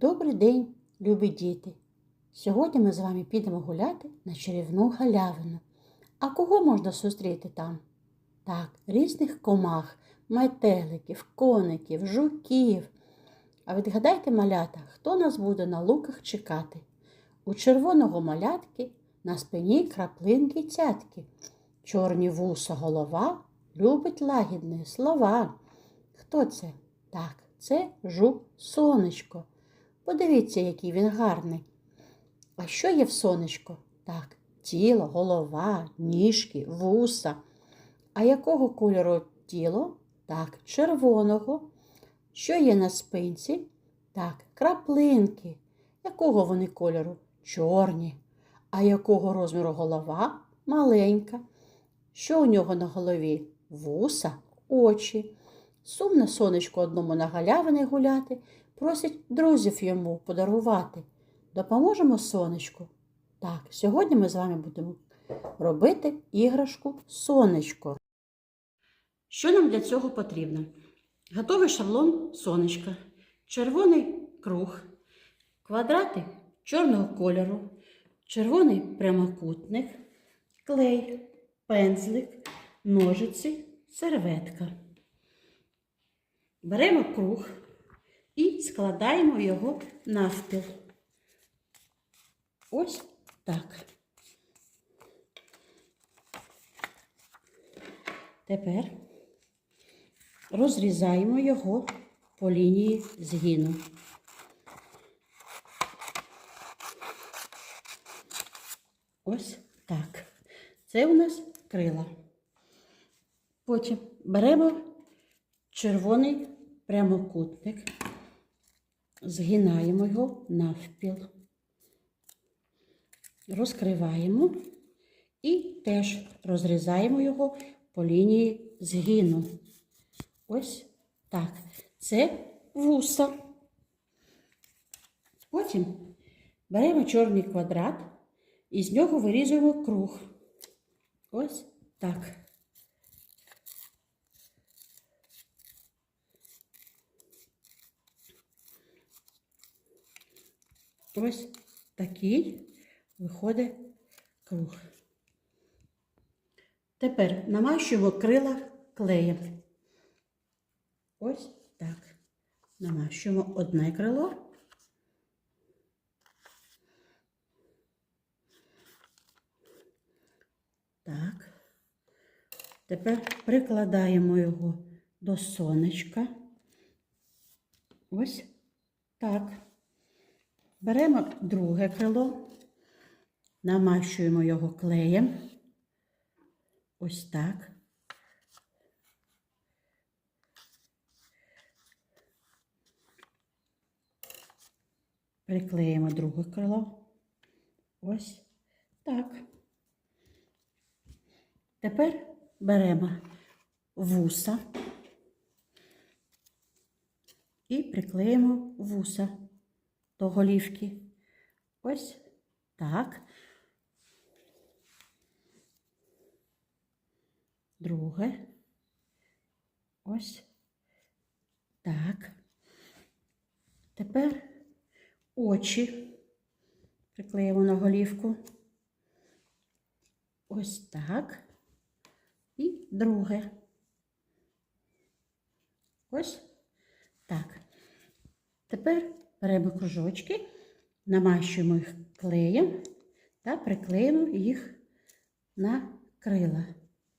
Добрий день, любі діти! Сьогодні ми з вами підемо гуляти на чарівну галявину. А кого можна зустріти там? Так, різних комах, метеликів, коників, жуків. А відгадайте, малята, хто нас буде на луках чекати? У червоного малятки на спині краплинки цятки. Чорні вуса голова любить лагідні слова. Хто це? Так, це жук сонечко. Подивіться, який він гарний. А що є в сонечко? Так, тіло, голова, ніжки, вуса. А якого кольору тіло? Так, червоного. Що є на спинці? Так, краплинки. Якого вони кольору? Чорні. А якого розміру голова? Маленька. Що у нього на голові? Вуса, очі. Сумне сонечко одному на галявини гуляти, просить друзів йому подарувати. Допоможемо сонечку? Так, сьогодні ми з вами будемо робити іграшку сонечко. Що нам для цього потрібно? Готовий шаблон сонечка, червоний круг, квадрати чорного кольору, червоний прямокутник, клей, пензлик, ножиці, серветка. Беремо круг і складаємо його навпіл. Ось так. Тепер розрізаємо його по лінії згину. Ось так. Це у нас крила. Потім беремо червоний прямокутник, згинаємо його навпіл, розкриваємо і теж розрізаємо його по лінії згину. Ось так. Це вуса. Потім беремо чорний квадрат і з нього вирізуємо круг. Ось так. Ось такий виходить круг. Тепер намащуємо крила клеєм. Ось так. Намащуємо одне крило. Так. Тепер прикладаємо його до сонечка. Ось так. Беремо друге крило, намащуємо його клеєм. Ось так. Приклеїмо друге крило. Ось так. Тепер беремо вуса і приклеїмо вуса до голівки. Ось так. Друге. Ось так. Тепер очі приклеїмо на голівку. Ось так. І друге. Ось так. Тепер беремо кружочки, намащуємо їх клеєм та приклеїмо їх на крила.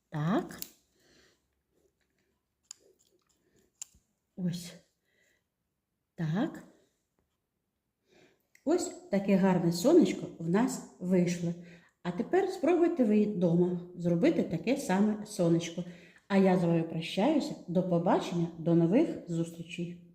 Так. Ось. Так. Ось таке гарне сонечко в нас вийшло. А тепер спробуйте ви вдома зробити таке саме сонечко. А я з вами прощаюся. До побачення, до нових зустрічей!